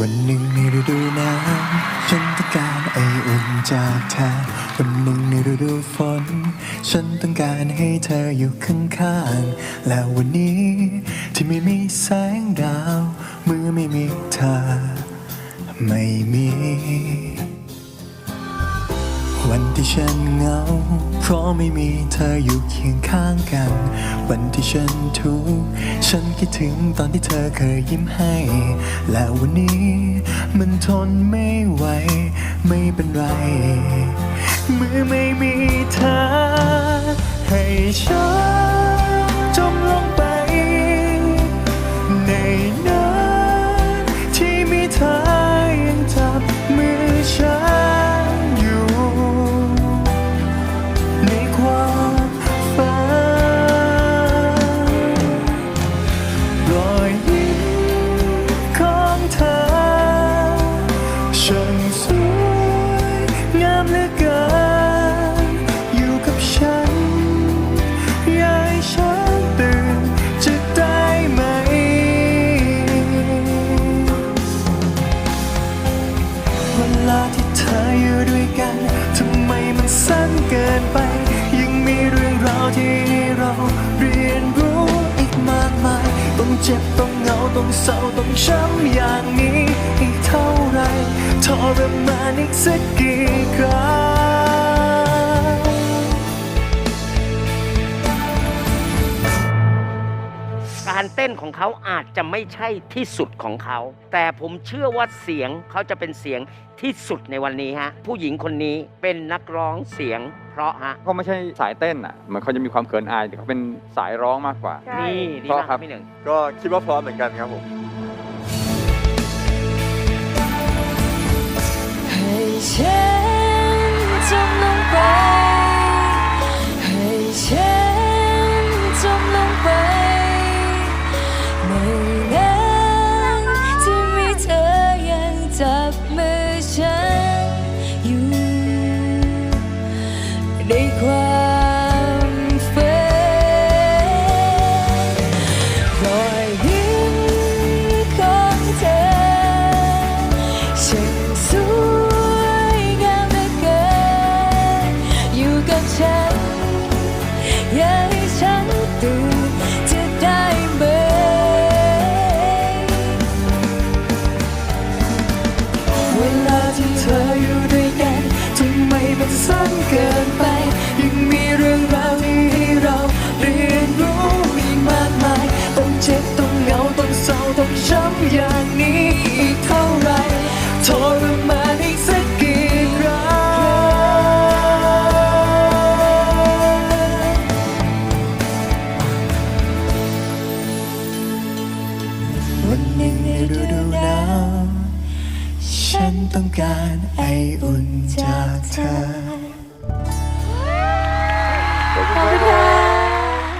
วันหนึ่งในฤดูหนาวฉันต้องการไออุ่นจากเธอวันหนึ่งในฤดูฝน ฉันต้องการให้เธออยู่ข้างๆและวันนี้ที่ไม่มีแสงดาว เมื่อไม่มีเธอ ไม่มี วันที่ฉันเหงา เพราะไม่มีเธออยู่เคียงข้างกัน วันที่ฉันทุกข์ฉันคิดถึงตอนที่เธอเคยยิ้มให้ และวันนี้มันทนไม่ไหว ไม่เป็นไร เมื่อไม่มีเธอให้ฉัน สวยงามเหลือเกินอยู่กับฉันอยากให้ฉันตื่นจะได้ไหม เวลาที่เธออยู่ด้วยกันทำไมมันสั้นเกินไป ยังมีเรื่องราวที่เราเรียนรู้อีกมากมาย ต้องเจ็บต้องเหงาต้องเศร้าต้องช้ำอย่าง ทรมานอีกสักกี่ครั้งการเต้นของเขาอาจจะไม่ใช่ที่สุดของเขา แต่ผมเชื่อว่าเสียงเขาจะเป็นเสียงที่สุดในวันนี้ฮะ ผู้หญิงคนนี้เป็นนักร้องเสียงเพราะฮะ เขาไม่ใช่สายเต้นอะเหมือนเขาจะมีความเขินอายแต่เขาเป็นสายร้องมากกว่านี่ดีเพราะมากครับพี่หนึ่ง ก็คิดว่าพร้อมเหมือนกันครับผม ฉันจมลงไปให้ฉันจมลงไปในน้ำที่มีเธอยังจับมือฉันอยู่ในความฝันรอยยิ้มของเธอช่า ต้องช้ำอย่างนี้อีกเท่าไรทรมานอีกสักกี่ครั้งวันหนึ่งในฤดูหนาวฉันต้องการไออุ่นจากเธอ